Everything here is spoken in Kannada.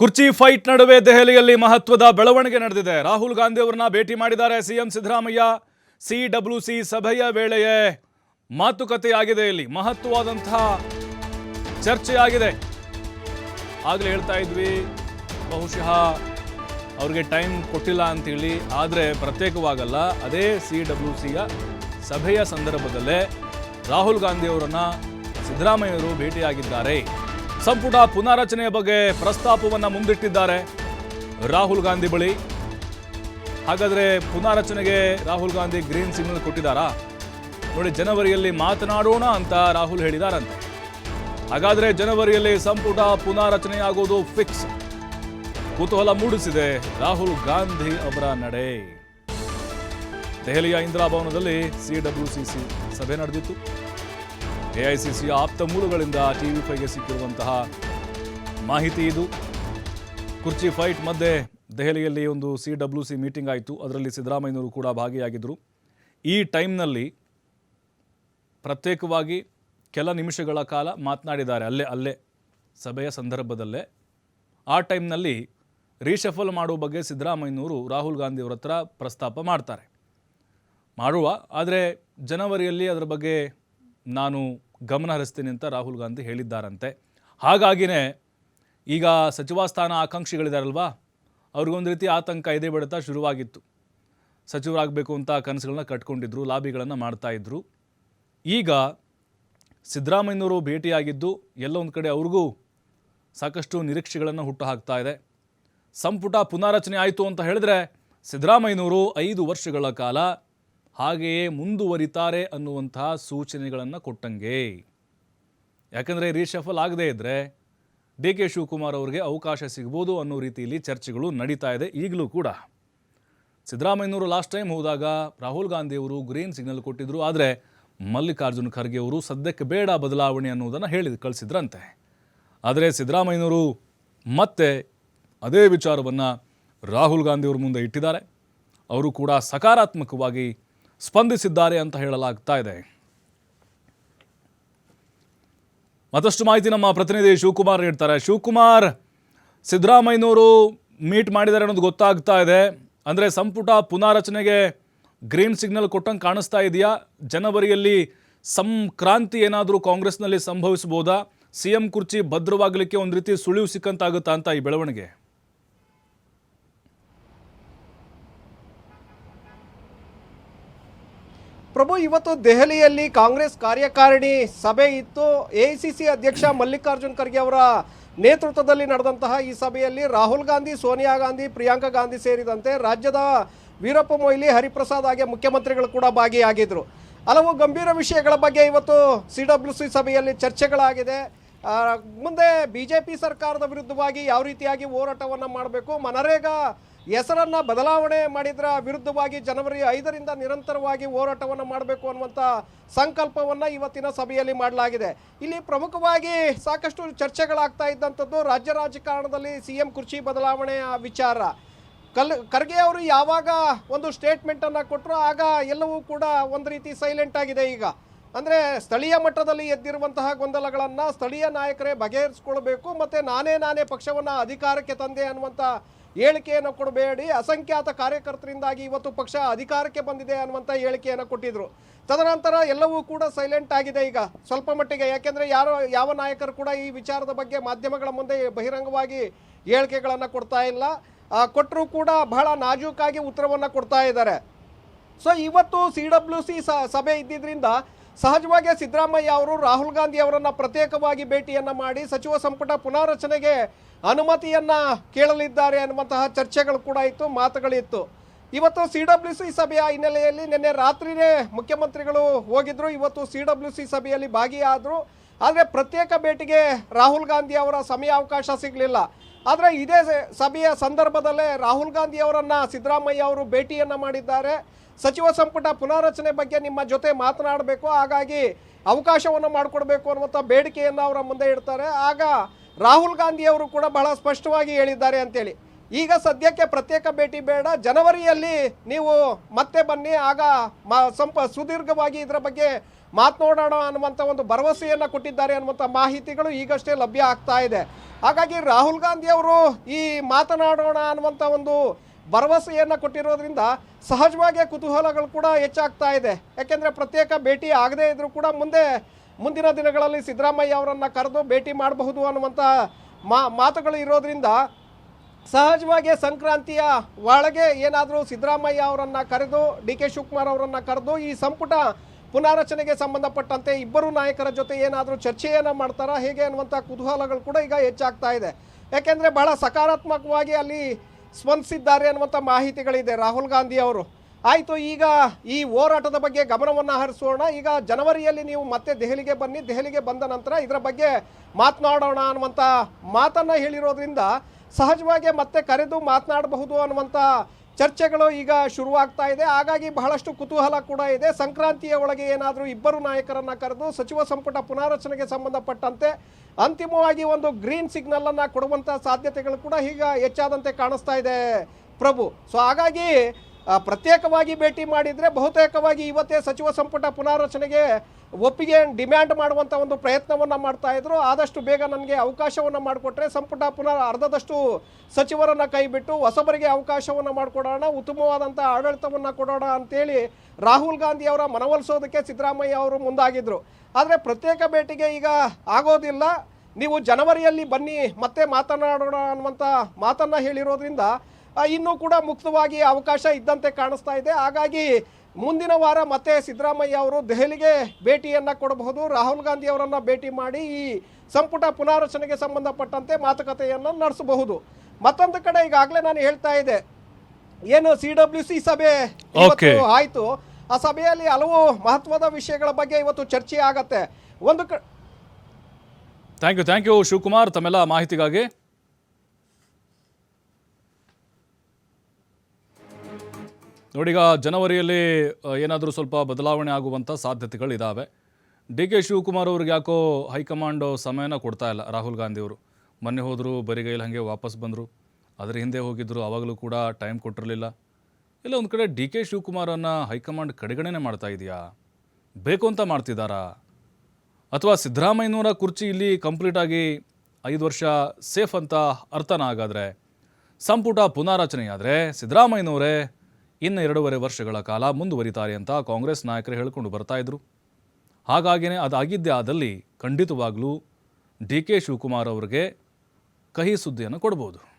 ಕುರ್ಚಿ ಫೈಟ್ ನಡುವೆ ದೆಹಲಿಯಲ್ಲಿ ಮಹತ್ವದ ಬೆಳವಣಿಗೆ ನಡೆದಿದೆ. ರಾಹುಲ್ ಗಾಂಧಿ ಅವರನ್ನ ಭೇಟಿ ಮಾಡಿದ್ದಾರೆ CM Siddaramaiah. C W C ಸಭೆಯ ವೇಳೆಯೇ ಮಾತುಕತೆ ಆಗಿದೆ ಇಲ್ಲಿ. ಮಹತ್ವವಾದಂತಹ ಚರ್ಚೆಯಾಗಿದೆ. ಆಗಲೇ ಹೇಳ್ತಾ ಇದ್ವಿ, ಬಹುಶಃ ಅವ್ರಿಗೆ ಟೈಮ್ ಕೊಟ್ಟಿಲ್ಲ ಅಂತೇಳಿ, ಆದರೆ ಪ್ರತ್ಯೇಕವಾಗಲ್ಲ. ಅದೇ ಸಿ ಡಬ್ಲ್ಯೂ ಸಿಯ ಸಭೆಯ ಸಂದರ್ಭದಲ್ಲೇ ರಾಹುಲ್ ಗಾಂಧಿ ಸಿದ್ದರಾಮಯ್ಯ ಸಿದ್ದರಾಮಯ್ಯರು ಭೇಟಿಯಾಗಿದ್ದಾರೆ. ಸಂಪುಟ ಪುನಾರಚನೆಯ ಬಗ್ಗೆ ಪ್ರಸ್ತಾಪವನ್ನು ಮುಂದಿಟ್ಟಿದ್ದಾರೆ ರಾಹುಲ್ ಗಾಂಧಿ ಬಳಿ. ಹಾಗಾದರೆ ಪುನಾರಚನೆಗೆ ರಾಹುಲ್ ಗಾಂಧಿ ಗ್ರೀನ್ ಸಿಗ್ನಲ್ ಕೊಟ್ಟಿದ್ದಾರಾ? ನೋಡಿ, ಜನವರಿಯಲ್ಲಿ ಮಾತನಾಡೋಣ ಅಂತ ರಾಹುಲ್ ಹೇಳಿದಾರಂತೆ. ಹಾಗಾದರೆ ಜನವರಿಯಲ್ಲಿ ಸಂಪುಟ ಪುನಾರಚನೆಯಾಗೋದು ಫಿಕ್ಸ್. ಕುತೂಹಲ ಮೂಡಿಸಿದೆ ರಾಹುಲ್ ಗಾಂಧಿ ಅವರ ನಡೆ. ದೆಹಲಿಯ ಇಂದಿರಾ ಭವನದಲ್ಲಿ ಸಿಡಬ್ಲ್ಯೂಸಿಸಿ ಸಭೆ ನಡೆದಿತ್ತು. ಎಐಸಿಸಿಯ ಆಪ್ತ ಮೂಲಗಳಿಂದ ಟಿವಿ ಫೈಗೆ ಸಿಕ್ಕಿರುವಂತಹ ಮಾಹಿತಿ ಇದು. ಕುರ್ಚಿ ಫೈಟ್ ಮಧ್ಯೆ ದೆಹಲಿಯಲ್ಲಿ ಒಂದು ಸಿ ಡಬ್ಲ್ಯೂ ಸಿ ಮೀಟಿಂಗ್ ಆಯಿತು. ಅದರಲ್ಲಿ ಸಿದ್ದರಾಮಯ್ಯನವರು ಕೂಡ ಭಾಗಿಯಾಗಿದ್ದರು. ಈ ಟೈಮ್ನಲ್ಲಿ ಪ್ರತ್ಯೇಕವಾಗಿ ಕೆಲ ನಿಮಿಷಗಳ ಕಾಲ ಮಾತನಾಡಿದ್ದಾರೆ. ಅಲ್ಲೇ ಅಲ್ಲೇ, ಸಭೆಯ ಸಂದರ್ಭದಲ್ಲೇ. ಆ ಟೈಮ್ನಲ್ಲಿ ರೀಶಫಲ್ ಮಾಡುವ ಬಗ್ಗೆ ಸಿದ್ದರಾಮಯ್ಯನವರು ರಾಹುಲ್ ಗಾಂಧಿ ಅವರ ಹತ್ರ ಪ್ರಸ್ತಾಪ ಮಾಡ್ತಾರೆ. ಮಾಡುವ, ಆದರೆ ಜನವರಿಯಲ್ಲಿ ಅದರ ಬಗ್ಗೆ ನಾನು ಗಮನ ಹರಿಸ್ತೀನಿ ಅಂತ ರಾಹುಲ್ ಗಾಂಧಿ ಹೇಳಿದ್ದಾರಂತೆ. ಹಾಗಾಗಿನೇ ಈಗ ಸಚಿವ ಸ್ಥಾನ ಆಕಾಂಕ್ಷಿಗಳಿದಾರಲ್ವಾ? ಅವ್ರಿಗೊಂದು ರೀತಿ ಆತಂಕ ಎದೆ ಬಿಡುತ್ತಾ ಶುರುವಾಗಿತ್ತು. ಸಚಿವರಾಗಬೇಕು ಅಂತ ಕನಸುಗಳನ್ನ ಕಟ್ಕೊಂಡಿದ್ರು, ಲಾಬಿಗಳನ್ನು ಮಾಡ್ತಾ ಇದ್ರು. ಈಗ ಸಿದ್ದರಾಮಯ್ಯನವರು ಭೇಟಿಯಾಗಿದ್ದು ಎಲ್ಲ ಒಂದು ಕಡೆ ಅವ್ರಿಗೂ ಸಾಕಷ್ಟು ನಿರೀಕ್ಷೆಗಳನ್ನು ಹುಟ್ಟು ಹಾಕ್ತಾ ಇದೆ. ಸಂಪುಟ ಪುನಾರಚನೆ ಆಯಿತು ಅಂತ ಹೇಳಿದ್ರೆ ಸಿದ್ದರಾಮಯ್ಯನವರು ಐದು ವರ್ಷಗಳ ಕಾಲ ಹಾಗೆಯೇ ಮುಂದುವರಿತಾರೆ ಅನ್ನುವಂತಹ ಸೂಚನೆಗಳನ್ನು ಕೊಟ್ಟಂಗೆ. ಯಾಕಂದರೆ ರೀಶಫಲ್ ಆಗದೇ ಇದ್ದರೆ ಡಿ ಕೆ ಶಿವಕುಮಾರ್ ಅವರಿಗೆ ಅವಕಾಶ ಸಿಗ್ಬೋದು ಅನ್ನೋ ರೀತಿಯಲ್ಲಿ ಚರ್ಚೆಗಳು ನಡೀತಾ ಇದೆ ಈಗಲೂ ಕೂಡ. ಸಿದ್ದರಾಮಯ್ಯನವರು ಲಾಸ್ಟ್ ಟೈಮ್ ಹೋದಾಗ ರಾಹುಲ್ ಗಾಂಧಿಯವರು ಗ್ರೀನ್ ಸಿಗ್ನಲ್ ಕೊಟ್ಟಿದ್ರು, ಆದರೆ ಮಲ್ಲಿಕಾರ್ಜುನ ಖರ್ಗೆ ಅವರು ಸದ್ಯಕ್ಕೆ ಬೇಡ ಬದಲಾವಣೆ ಅನ್ನೋದನ್ನು ಹೇಳಿ ಕಳಿಸಿದ್ರಂತೆ. ಆದರೆ ಸಿದ್ದರಾಮಯ್ಯನವರು ಮತ್ತೆ ಅದೇ ವಿಚಾರವನ್ನು ರಾಹುಲ್ ಗಾಂಧಿಯವ್ರ ಮುಂದೆ ಇಟ್ಟಿದ್ದಾರೆ. ಅವರು ಕೂಡ ಸಕಾರಾತ್ಮಕವಾಗಿ ಸ್ಪಂದಿಸಿದ್ದಾರೆ ಅಂತ ಹೇಳಲಾಗ್ತಾ ಇದೆ. ಮತ್ತಷ್ಟು ಮಾಹಿತಿ ನಮ್ಮ ಪ್ರತಿನಿಧಿ ಶಿವಕುಮಾರ್ ನೀಡ್ತಾರೆ ಶಿವಕುಮಾರ್, ಸಿದ್ದರಾಮಯ್ಯನವರು ಮೀಟ್ ಮಾಡಿದ್ದಾರೆ ಅನ್ನೋದು ಗೊತ್ತಾಗ್ತಾ ಇದೆ. ಅಂದರೆ ಸಂಪುಟ ಪುನಾರಚನೆಗೆ ಗ್ರೀನ್ ಸಿಗ್ನಲ್ ಕೊಟ್ಟಂಗೆ ಕಾಣಿಸ್ತಾ ಇದೆಯಾ? ಜನವರಿಯಲ್ಲಿ ಸಂಕ್ರಾಂತಿ ಏನಾದರೂ ಕಾಂಗ್ರೆಸ್ನಲ್ಲಿ ಸಂಭವಿಸ್ಬೋದಾ? ಸಿ ಎಂ ಕುರ್ಚಿ ಭದ್ರವಾಗಲಿಕ್ಕೆ ಒಂದು ರೀತಿ ಸುಳಿವು ಸಿಕ್ಕಂತಾಗುತ್ತಾ ಅಂತ ಈ ಬೆಳವಣಿಗೆ? ಪ್ರಭು, ಇವತ್ತು ದೆಹಲಿಯಲ್ಲಿ ಕಾಂಗ್ರೆಸ್ ಕಾರ್ಯಕಾರಿಣಿ ಸಭೆ ಇತ್ತು. ಎಐಸಿಸಿ ಅಧ್ಯಕ್ಷ ಮಲ್ಲಿಕಾರ್ಜುನ್ ಖರ್ಗೆ ಅವರ ನೇತೃತ್ವದಲ್ಲಿ ನಡೆದಂತಹ ಈ ಸಭೆಯಲ್ಲಿ ರಾಹುಲ್ ಗಾಂಧಿ, ಸೋನಿಯಾ ಗಾಂಧಿ, ಪ್ರಿಯಾಂಕಾ ಗಾಂಧಿ ಸೇರಿದಂತೆ ರಾಜ್ಯದ ವೀರಪ್ಪ ಮೊಯ್ಲಿ, ಹರಿಪ್ರಸಾದ್ ಹಾಗೆ ಮುಖ್ಯಮಂತ್ರಿಗಳು ಕೂಡ ಭಾಗಿಯಾಗಿದ್ದರು ಹಲವು ಗಂಭೀರ ವಿಷಯಗಳ ಬಗ್ಗೆ ಇವತ್ತು ಸಿ ಡಬ್ಲ್ಯೂ ಸಿ ಸಭೆಯಲ್ಲಿ ಚರ್ಚೆಗಳಾಗಿದೆ. ಮುಂದೆ ಬಿ ಜೆ ಪಿ ಸರ್ಕಾರದ ವಿರುದ್ಧವಾಗಿ ಯಾವ ರೀತಿಯಾಗಿ ಹೋರಾಟವನ್ನು ಮಾಡಬೇಕು? ಮನರೇಗಾ ಹೆಸರನ್ನ ಬದಲಾವಣೆ ಮಾಡಿದ್ರ ವಿರುದ್ಧವಾಗಿ ಜನವರಿ ಐದರಿಂದ ನಿರಂತರವಾಗಿ ಹೋರಾಟವನ್ನು ಮಾಡಬೇಕು ಅನ್ನುವಂಥ ಸಂಕಲ್ಪವನ್ನ ಇವತ್ತಿನ ಸಭೆಯಲ್ಲಿ ಮಾಡಲಾಗಿದೆ. ಇಲ್ಲಿ ಪ್ರಮುಖವಾಗಿ ಸಾಕಷ್ಟು ಚರ್ಚೆಗಳಾಗ್ತಾ ಇದ್ದಂಥದ್ದು ರಾಜ್ಯ ರಾಜಕಾರಣದಲ್ಲಿ ಸಿ ಎಂ ಕುರ್ಚಿ ಬದಲಾವಣೆಯ ವಿಚಾರ. ಕಲ್, ಖರ್ಗೆ ಅವರು ಯಾವಾಗ ಒಂದು ಸ್ಟೇಟ್ಮೆಂಟನ್ನು ಕೊಟ್ಟರು ಆಗ ಎಲ್ಲವೂ ಕೂಡ ಒಂದು ರೀತಿ ಸೈಲೆಂಟ್ ಆಗಿದೆ ಈಗ. ಅಂದರೆ ಸ್ಥಳೀಯ ಮಟ್ಟದಲ್ಲಿ ಎದ್ದಿರುವಂತಹ ಗೊಂದಲಗಳನ್ನು ಸ್ಥಳೀಯ ನಾಯಕರೇ ಬಗೆಹರಿಸ್ಕೊಳ್ಬೇಕು ಮತ್ತು ನಾನೇ ನಾನೇ ಪಕ್ಷವನ್ನು ಅಧಿಕಾರಕ್ಕೆ ತಂದೆ ಅನ್ನುವಂಥ ಹೇಳಿಕೆಯನ್ನು ಕೊಡಬೇಡಿ. ಅಸಂಖ್ಯಾತ ಕಾರ್ಯಕರ್ತರಿಂದಾಗಿ ಇವತ್ತು ಪಕ್ಷ ಅಧಿಕಾರಕ್ಕೆ ಬಂದಿದೆ ಅನ್ನುವಂಥ ಹೇಳಿಕೆಯನ್ನು ಕೊಟ್ಟಿದ್ರು. ತದನಂತರ ಎಲ್ಲವೂ ಕೂಡ ಸೈಲೆಂಟ್ ಆಗಿದೆ ಈಗ. ಸ್ವಲ್ಪ ಮಟ್ಟಿಗೆ. ಯಾಕೆಂದರೆ ಯಾರು, ಯಾವ ನಾಯಕರು ಕೂಡ ಈ ವಿಚಾರದ ಬಗ್ಗೆ ಮಾಧ್ಯಮಗಳ ಮುಂದೆ ಬಹಿರಂಗವಾಗಿ ಹೇಳಿಕೆಗಳನ್ನು ಕೊಡ್ತಾ ಇಲ್ಲ. ಕೊಟ್ಟರೂ ಕೂಡ ಬಹಳ ನಾಜೂಕಾಗಿ ಉತ್ತರವನ್ನು ಕೊಡ್ತಾ ಇದ್ದಾರೆ. ಸೊ ಇವತ್ತು ಸಿ ಸಿ, ಸಭೆ ಇದ್ದಿದ್ರಿಂದ ಸಹಜವಾಗಿ ಸಿದ್ದರಾಮಯ್ಯ ಅವರು, ರಾಹುಲ್ ಗಾಂಧಿ ಅವರನ್ನು ಪ್ರತ್ಯೇಕವಾಗಿ ಭೇಟಿಯನ್ನ ಮಾಡಿ ಸಚಿವ ಸಂಪುಟ ಪುನಾರಚನೆಗೆ ಅನುಮತಿಯನ್ನ ಕೇಳಲಿದ್ದಾರೆ ಅನ್ನುವಂತಹ ಚರ್ಚೆಗಳು ಕೂಡ ಇತ್ತು, ಮಾತುಗಳಿತ್ತು. ಇವತ್ತು ಸಿ ಡಬ್ಲ್ಯೂ ಸಿ ಸಭೆಯ ಹಿನ್ನೆಲೆಯಲ್ಲಿ ನಿನ್ನೆ ರಾತ್ರಿನೇ ಮುಖ್ಯಮಂತ್ರಿಗಳು ಹೋಗಿದ್ರು. ಇವತ್ತು ಸಿ ಡಬ್ಲ್ಯೂ ಸಿ ಸಭೆಯಲ್ಲಿ ಭಾಗಿಯಾದರು. ಆದರೆ ಪ್ರತ್ಯೇಕ ಭೇಟಿಗೆ ರಾಹುಲ್ ಗಾಂಧಿ ಅವರ ಸಮಯ ಅವಕಾಶ ಸಿಗಲಿಲ್ಲ. ಆದರೆ ಇದೇ ಸಭೆಯ ಸಂದರ್ಭದಲ್ಲೇ ರಾಹುಲ್ ಗಾಂಧಿ ಅವರನ್ನು ಸಿದ್ದರಾಮಯ್ಯ ಅವರು ಭೇಟಿಯನ್ನು ಮಾಡಿದ್ದಾರೆ. ಸಚಿವ ಸಂಪುಟ ಪುನಾರಚನೆ ಬಗ್ಗೆ ನಿಮ್ಮ ಜೊತೆ ಮಾತನಾಡಬೇಕು, ಹಾಗಾಗಿ ಅವಕಾಶವನ್ನು ಮಾಡಿಕೊಡ್ಬೇಕು ಅನ್ನುವಂಥ ಬೇಡಿಕೆಯನ್ನು ಅವರ ಮುಂದೆ ಇಡ್ತಾರೆ. ಆಗ ರಾಹುಲ್ ಗಾಂಧಿ ಅವರು ಕೂಡ ಬಹಳ ಸ್ಪಷ್ಟವಾಗಿ ಹೇಳಿದ್ದಾರೆ ಅಂತೇಳಿ. ಈಗ ಸದ್ಯಕ್ಕೆ ಪ್ರತ್ಯೇಕ ಭೇಟಿ ಬೇಡ, ಜನವರಿಯಲ್ಲಿ ನೀವು ಮತ್ತೆ ಬನ್ನಿ, ಆಗ ಸ್ವಲ್ಪ ಸಂಪ ಸುದೀರ್ಘವಾಗಿ ಇದರ ಬಗ್ಗೆ ಮಾತನಾಡೋಣ ಅನ್ನುವಂಥ ಒಂದು ಭರವಸೆಯನ್ನು ಕೊಟ್ಟಿದ್ದಾರೆ ಅನ್ನುವಂಥ ಮಾಹಿತಿಗಳು ಈಗಷ್ಟೇ ಲಭ್ಯ ಆಗ್ತಾ ಇದೆ. ಹಾಗಾಗಿ ರಾಹುಲ್ ಗಾಂಧಿ ಅವರು ಈ ಮಾತನಾಡೋಣ ಅನ್ನುವಂಥ ಒಂದು ಭರವಸೆಯನ್ನು ಕೊಟ್ಟಿರೋದ್ರಿಂದ ಸಹಜವಾಗಿ ಕುತೂಹಲಗಳು ಕೂಡ ಹೆಚ್ಚಾಗ್ತಾ ಇದೆ. ಯಾಕೆಂದರೆ ಪ್ರತ್ಯೇಕ ಭೇಟಿ ಆಗದೇ ಇದ್ದರೂ ಕೂಡ ಮುಂದೆ, ಮುಂದಿನ ದಿನಗಳಲ್ಲಿ ಸಿದ್ದರಾಮಯ್ಯ ಅವರನ್ನು ಕರೆದು ಭೇಟಿ ಮಾಡಬಹುದು ಅನ್ನುವಂಥ ಮಾತುಗಳು ಇರೋದ್ರಿಂದ ಸಹಜವಾಗಿ ಸಂಕ್ರಾಂತಿಯ ಒಳಗೆ ಏನಾದರೂ ಸಿದ್ದರಾಮಯ್ಯ ಅವರನ್ನು ಕರೆದು, ಡಿ ಕೆ ಶಿವಕುಮಾರ್ ಅವರನ್ನು ಕರೆದು ಈ ಸಂಪುಟ ಪುನಾರಚನೆಗೆ ಸಂಬಂಧಪಟ್ಟಂತೆ ಇಬ್ಬರು ನಾಯಕರ ಜೊತೆ ಏನಾದರೂ ಚರ್ಚೆಯನ್ನು ಮಾಡ್ತಾರಾ, ಹೇಗೆ ಅನ್ನುವಂಥ ಕುತೂಹಲಗಳು ಕೂಡ ಈಗ ಹೆಚ್ಚಾಗ್ತಾ ಇದೆ. ಯಾಕೆಂದರೆ ಬಹಳ ಸಕಾರಾತ್ಮಕವಾಗಿ ಅಲ್ಲಿ ಸ್ಪಂದಿಸಿದ್ದಾರೆ ಅನ್ನುವಂಥ ಮಾಹಿತಿಗಳಿದೆ. ರಾಹುಲ್ ಗಾಂಧಿ ಅವರು. ಆಯಿತು, ಈಗ ಈ ಹೋರಾಟದ ಬಗ್ಗೆ ಗಮನವನ್ನು ಹರಿಸೋಣ. ಈಗ ಜನವರಿಯಲ್ಲಿ ನೀವು ಮತ್ತೆ ದೆಹಲಿಗೆ ಬನ್ನಿ. ದೆಹಲಿಗೆ ಬಂದ ನಂತರ ಇದರ ಬಗ್ಗೆ ಮಾತನಾಡೋಣ ಅನ್ನುವಂಥ ಮಾತನ್ನು ಹೇಳಿರೋದ್ರಿಂದ ಸಹಜವಾಗಿ ಮತ್ತೆ ಕರೆದು ಮಾತನಾಡಬಹುದು ಅನ್ನುವಂಥ ಚರ್ಚೆಗಳು ಈಗ ಶುರುವಾಗ್ತಾ ಇದೆ. ಹಾಗಾಗಿ ಬಹಳಷ್ಟು ಕುತೂಹಲ ಕೂಡ ಇದೆ. ಸಂಕ್ರಾಂತಿಯ ಒಳಗೆ ಏನಾದರೂ ಇಬ್ಬರು ನಾಯಕರನ್ನು ಕರೆದು ಸಚಿವ ಸಂಪುಟ ಪುನಾರಚನೆಗೆ ಸಂಬಂಧಪಟ್ಟಂತೆ ಅಂತಿಮವಾಗಿ ಒಂದು ಗ್ರೀನ್ ಸಿಗ್ನಲನ್ನು ಕೊಡುವಂಥ ಸಾಧ್ಯತೆಗಳು ಕೂಡ ಈಗ ಹೆಚ್ಚಾದಂತೆ ಕಾಣಿಸ್ತಾ ಇದೆ ಪ್ರಭು. ಸೊ ಹಾಗಾಗಿ ಪ್ರತ್ಯೇಕವಾಗಿ ಭೇಟಿ ಮಾಡಿದರೆ ಬಹುತೇಕವಾಗಿ ಇವತ್ತೇ ಸಚಿವ ಸಂಪುಟ ಪುನಾರಚನೆಗೆ ಒಪ್ಪಿಗೆ ಡಿಮ್ಯಾಂಡ್ ಮಾಡುವಂಥ ಒಂದು ಪ್ರಯತ್ನವನ್ನು ಮಾಡ್ತಾ ಇದ್ರು. ಆದಷ್ಟು ಬೇಗ ನನಗೆ ಅವಕಾಶವನ್ನು ಮಾಡಿಕೊಟ್ರೆ ಸಂಪುಟ ಪುನರ್ ಅರ್ಧದಷ್ಟು ಸಚಿವರನ್ನು ಕೈಬಿಟ್ಟು ಹೊಸಬರಿಗೆ ಅವಕಾಶವನ್ನು ಮಾಡಿಕೊಡೋಣ ಉತ್ತಮವಾದಂಥ ಆಡಳಿತವನ್ನು ಕೊಡೋಣ ಅಂತೇಳಿ ರಾಹುಲ್ ಗಾಂಧಿ ಅವರ ಮನವೊಲಿಸೋದಕ್ಕೆ ಸಿದ್ದರಾಮಯ್ಯ ಅವರು ಮುಂದಾಗಿದ್ರು. ಆದರೆ ಪ್ರತ್ಯೇಕ ಭೇಟಿಗೆ ಈಗ ಆಗೋದಿಲ್ಲ. ನೀವು ಜನವರಿಯಲ್ಲಿ ಬನ್ನಿ, ಮತ್ತೆ ಮಾತನಾಡೋಣ ಅನ್ನುವಂಥ ಮಾತನ್ನು ಹೇಳಿರೋದ್ರಿಂದ ಇನ್ನೂ ಕೂಡ ಮುಕ್ತವಾಗಿ ಅವಕಾಶ ಇದ್ದಂತೆ ಕಾಣಿಸ್ತಾ ಇದೆ. ಹಾಗಾಗಿ ಮುಂದಿನ ವಾರ ಮತ್ತೆ ಸಿದ್ದರಾಮಯ್ಯ ಅವರು ದೆಹಲಿಗೆ ಭೇಟಿಯನ್ನು ಕೊಡಬಹುದು. ರಾಹುಲ್ ಗಾಂಧಿ ಅವರನ್ನು ಭೇಟಿ ಮಾಡಿ ಈ ಸಂಪುಟ ಪುನಾರಚನೆಗೆ ಸಂಬಂಧಪಟ್ಟಂತೆ ಮಾತುಕತೆಯನ್ನು ನಡೆಸಬಹುದು. ಮತ್ತೊಂದು ಕಡೆ ಈಗಾಗಲೇ ನಾನು ಹೇಳ್ತಾ ಇದ್ದೆ ಏನು ಸಿ ಡಬ್ಲ್ಯೂ ಸಿ ಸಭೆ ಆಯಿತು. ಆ ಸಭೆಯಲ್ಲಿ ಹಲವು ಮಹತ್ವದ ವಿಷಯಗಳ ಬಗ್ಗೆ ಇವತ್ತು ಚರ್ಚೆ ಆಗತ್ತೆ. ಒಂದು thank you thank you Shivakumar ತಮ್ಮೆಲ್ಲ ಮಾಹಿತಿಗಾಗಿ. ನೋಡೀಗ ಜನವರಿಯಲ್ಲಿ ಏನಾದರೂ ಸ್ವಲ್ಪ ಬದಲಾವಣೆ ಆಗುವಂಥ ಸಾಧ್ಯತೆಗಳಿದ್ದಾವೆ ಡಿ ಕೆ ಶಿವಕುಮಾರ್ ಅವ್ರಿಗೆ ಯಾಕೋ ಹೈಕಮಾಂಡ್ ಸಮಯನ ಕೊಡ್ತಾ ಇಲ್ಲ, ರಾಹುಲ್ ಗಾಂಧಿ ಅವರು ಮೊನ್ನೆ ಹೋದರು, ಬರಿಗೈಲಿ ಹಾಗೆ ವಾಪಸ್ ಬಂದರು. ಅದರ ಹಿಂದೆ ಹೋಗಿದ್ದರು ಆವಾಗಲೂ ಕೂಡ ಟೈಮ್ ಕೊಟ್ಟಿರಲಿಲ್ಲ. ಇಲ್ಲ, ಒಂದು ಕಡೆ ಡಿ ಕೆ ಶಿವಕುಮಾರನ್ನು ಹೈಕಮಾಂಡ್ ಕಡೆಗಣನೆ ಮಾಡ್ತಾ ಇದೆಯಾ? ಬೇಕು ಅಂತ ಮಾಡ್ತಿದ್ದಾರಾ? ಅಥವಾ ಸಿದ್ದರಾಮಯ್ಯನವರ ಕುರ್ಚಿ ಇಲ್ಲಿ ಕಂಪ್ಲೀಟಾಗಿ ಐದು ವರ್ಷ ಸೇಫ್ ಅಂತ ಅರ್ಥನ ಹಾಗಾದರೆ, ಸಂಪುಟ ಪುನಾರಚನೆಯಾದರೆ ಸಿದ್ದರಾಮಯ್ಯನವರೇ ಇನ್ನು ಎರಡೂವರೆ ವರ್ಷಗಳ ಕಾಲ ಮುಂದುವರಿತಾರೆ ಅಂತ ಕಾಂಗ್ರೆಸ್ ನಾಯಕರು ಹೇಳಿಕೊಂಡು ಬರ್ತಾ ಇದ್ರು. ಹಾಗಾಗಿಯೇ ಅದಾಗಿದ್ದೇ ಆದಲ್ಲಿ ಖಂಡಿತವಾಗಲೂ ಡಿ ಕೆ ಶಿವಕುಮಾರ್ ಅವರಿಗೆ ಕಹಿ ಸುದ್ದಿಯನ್ನು ಕೊಡ್ಬೋದು.